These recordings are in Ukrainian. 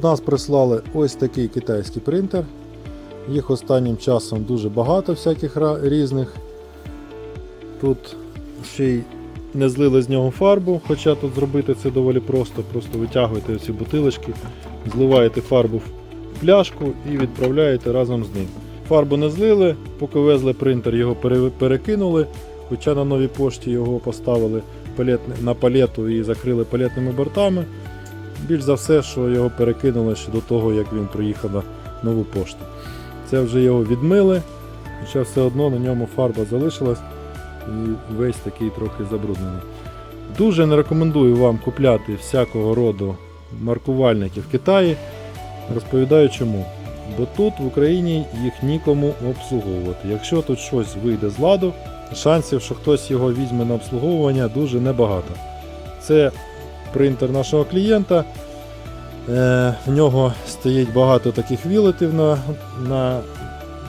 нас прислали ось такий китайський принтер. Їх останнім часом дуже багато всяких різних. Тут ще й не злили з нього фарбу, хоча тут зробити це доволі просто. Просто витягуєте ці бутилочки, зливаєте фарбу в пляшку і відправляєте разом з ним. Фарбу не злили, поки везли принтер, його перекинули, хоча на новій пошті його поставили на палету і закрили палетними бортами. Більш за все, що його перекинули ще до того, як він приїхав на нову пошту. Це вже його відмили, хоча все одно на ньому фарба залишилась і весь такий трохи забруднений. Дуже не рекомендую вам купляти всякого роду маркувальники в Китаї. Розповідаю чому. Бо тут в Україні їх нікому обслуговувати. Якщо тут щось вийде з ладу, шансів, що хтось його візьме на обслуговування, дуже небагато. Це принтер нашого клієнта. Е, в нього стоїть багато таких вілетів на, на,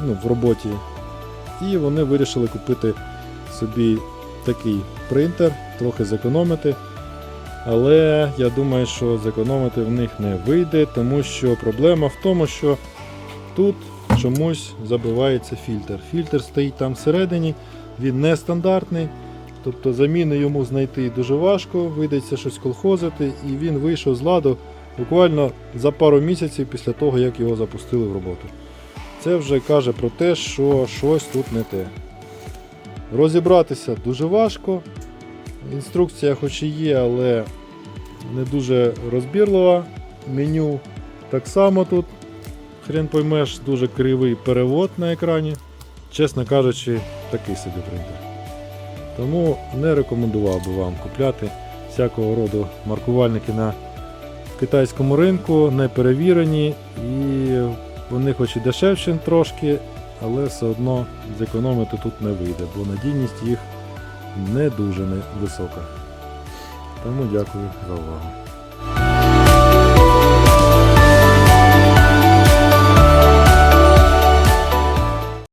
ну, в роботі. І вони вирішили купити собі такий принтер, трохи зекономити. Але я думаю, що зекономити в них не вийде, тому що проблема в тому, що тут чомусь забивається фільтр. Фільтр стоїть там всередині, він нестандартний. Тобто заміни йому знайти дуже важко, вийдеться щось колхозити, і він вийшов з ладу буквально за пару місяців після того, як його запустили в роботу. Це вже каже про те, що щось тут не те. Розібратися дуже важко. Інструкція хоч і є, але не дуже розбірлива. Меню так само тут. Хрен поймеш, дуже кривий перевод на екрані. Чесно кажучи, такий собі принтер. Тому не рекомендував би вам купляти всякого роду маркувальники на китайському ринку, не перевірені, і вони хоч і дешевші трошки, але все одно зекономити тут не вийде, бо надійність їх не дуже висока. Тому дякую за увагу.